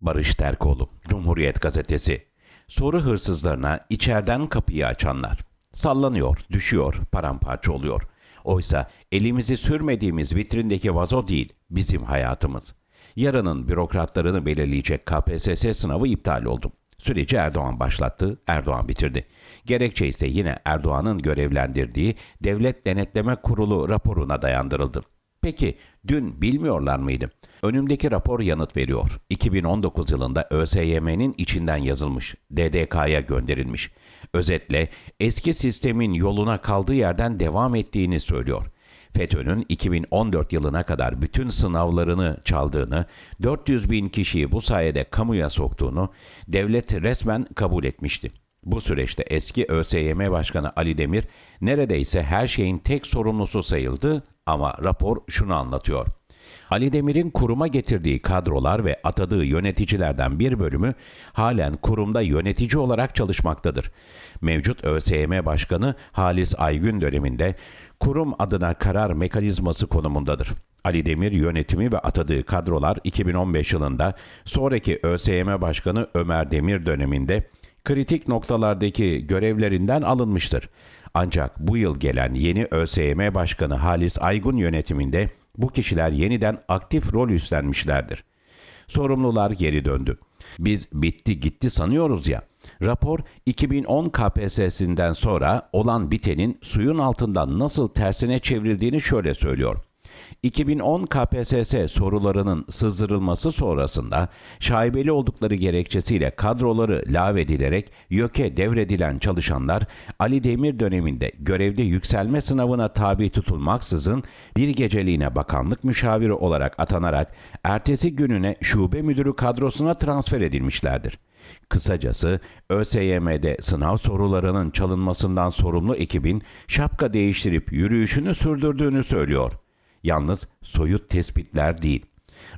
Barış Terkoğlu, Cumhuriyet Gazetesi. Soru hırsızlarına içeriden kapıyı açanlar. Sallanıyor, düşüyor, paramparça oluyor. Oysa elimizi sürmediğimiz vitrindeki vazo değil, bizim hayatımız. Yarının bürokratlarını belirleyecek KPSS sınavı iptal oldu. Süreci Erdoğan başlattı, Erdoğan bitirdi. Gerekçe ise yine Erdoğan'ın görevlendirdiği Devlet Denetleme Kurulu raporuna dayandırıldı. Peki dün bilmiyorlar mıydı? Önümdeki rapor yanıt veriyor. 2019 yılında ÖSYM'nin içinden yazılmış, DDK'ya gönderilmiş. Özetle eski sistemin yoluna kaldığı yerden devam ettiğini söylüyor. FETÖ'nün 2014 yılına kadar bütün sınavlarını çaldığını, 400 bin kişiyi bu sayede kamuya soktuğunu devlet resmen kabul etmişti. Bu süreçte eski ÖSYM Başkanı Ali Demir neredeyse her şeyin tek sorumlusu sayıldı ama rapor şunu anlatıyor. Ali Demir'in kuruma getirdiği kadrolar ve atadığı yöneticilerden bir bölümü halen kurumda yönetici olarak çalışmaktadır. Mevcut ÖSYM Başkanı Halis Aygün döneminde kurum adına karar mekanizması konumundadır. Ali Demir yönetimi ve atadığı kadrolar 2015 yılında sonraki ÖSYM Başkanı Ömer Demir döneminde kritik noktalardaki görevlerinden alınmıştır. Ancak bu yıl gelen yeni ÖSYM Başkanı Halis Aygun yönetiminde bu kişiler yeniden aktif rol üstlenmişlerdir. Sorumlular geri döndü. Biz bitti gitti sanıyoruz ya. Rapor 2010 KPSS'sinden sonra olan bitenin suyun altından nasıl tersine çevrildiğini şöyle söylüyor. 2010 KPSS sorularının sızdırılması sonrasında şaibeli oldukları gerekçesiyle kadroları lağvedilerek YÖK'e devredilen çalışanlar Ali Demir döneminde görevde yükselme sınavına tabi tutulmaksızın bir geceliğine bakanlık müşaviri olarak atanarak ertesi gününe şube müdürü kadrosuna transfer edilmişlerdir. Kısacası ÖSYM'de sınav sorularının çalınmasından sorumlu ekibin şapka değiştirip yürüyüşünü sürdürdüğünü söylüyor. Yalnız soyut tespitler değil.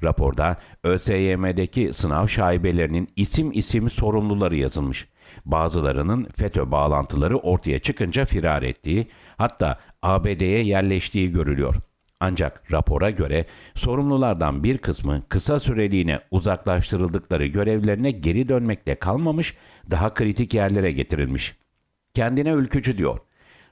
Raporda ÖSYM'deki sınav şaibelerinin isim isim sorumluları yazılmış. Bazılarının FETÖ bağlantıları ortaya çıkınca firar ettiği, hatta ABD'ye yerleştiği görülüyor. Ancak rapora göre sorumlulardan bir kısmı kısa süreliğine uzaklaştırıldıkları görevlerine geri dönmekle kalmamış, daha kritik yerlere getirilmiş. Kendine ülkücü diyor.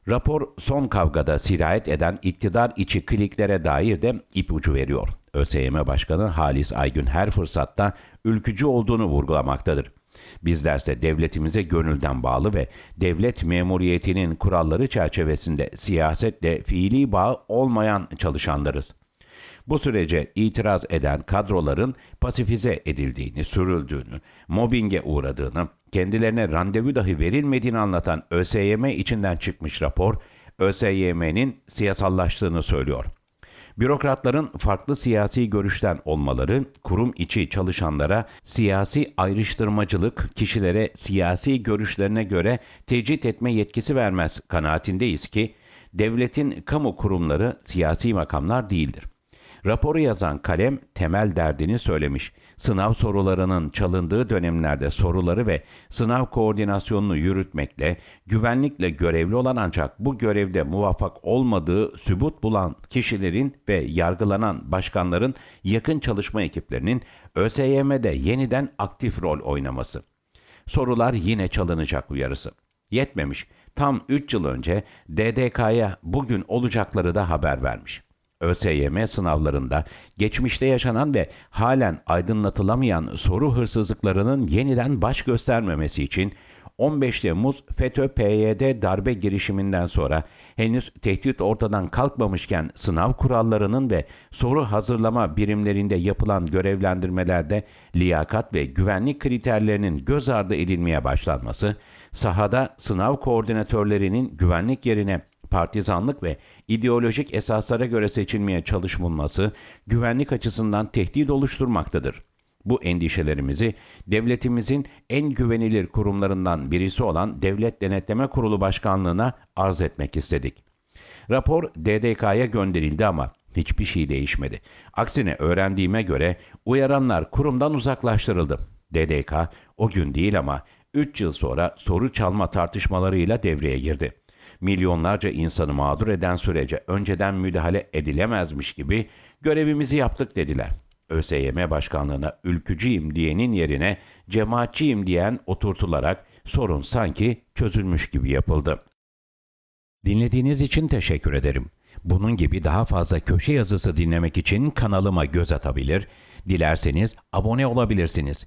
Rapor son kavgada sirayet eden iktidar içi kliklere dair de ipucu veriyor. ÖSYM Başkanı Halis Aygün her fırsatta ülkücü olduğunu vurgulamaktadır. Bizlerse devletimize gönülden bağlı ve devlet memuriyetinin kuralları çerçevesinde siyasetle fiili bağ olmayan çalışanlarız. Bu sürece itiraz eden kadroların pasifize edildiğini, sürüldüğünü, mobbinge uğradığını, kendilerine randevu dahi verilmediğini anlatan ÖSYM içinden çıkmış rapor, ÖSYM'nin siyasallaştığını söylüyor. Bürokratların farklı siyasi görüşten olmaları, kurum içi çalışanlara siyasi ayrıştırmacılık, kişilere siyasi görüşlerine göre tecrit etme yetkisi vermez kanaatindeyiz ki, devletin kamu kurumları siyasi makamlar değildir. Raporu yazan kalem temel derdini söylemiş. Sınav sorularının çalındığı dönemlerde soruları ve sınav koordinasyonunu yürütmekle, güvenlikle görevli olan ancak bu görevde muvaffak olmadığı sübut bulan kişilerin ve yargılanan başkanların yakın çalışma ekiplerinin ÖSYM'de yeniden aktif rol oynaması. Sorular yine çalınacak uyarısı. Yetmemiş. Tam 3 yıl önce DDK'ya bugün olacakları da haber vermiş. ÖSYM sınavlarında geçmişte yaşanan ve halen aydınlatılamayan soru hırsızlıklarının yeniden baş göstermemesi için 15 Temmuz FETÖ-PYD darbe girişiminden sonra henüz tehdit ortadan kalkmamışken sınav kurallarının ve soru hazırlama birimlerinde yapılan görevlendirmelerde liyakat ve güvenlik kriterlerinin göz ardı edilmeye başlanması, sahada sınav koordinatörlerinin güvenlik yerine partizanlık ve ideolojik esaslara göre seçilmeye çalışılması güvenlik açısından tehdit oluşturmaktadır. Bu endişelerimizi devletimizin en güvenilir kurumlarından birisi olan Devlet Denetleme Kurulu Başkanlığı'na arz etmek istedik. Rapor DDK'ya gönderildi ama hiçbir şey değişmedi. Aksine öğrendiğime göre uyaranlar kurumdan uzaklaştırıldı. DDK o gün değil ama 3 yıl sonra soru çalma tartışmalarıyla devreye girdi milyonlarca insanı mağdur eden sürece önceden müdahale edilemezmiş gibi görevimizi yaptık dediler. ÖSYM Başkanlığına ülkücüyüm diyenin yerine cemaatçiyim diyen oturtularak sorun sanki çözülmüş gibi yapıldı. Dinlediğiniz için teşekkür ederim. Bunun gibi daha fazla köşe yazısı dinlemek için kanalıma göz atabilir, dilerseniz abone olabilirsiniz.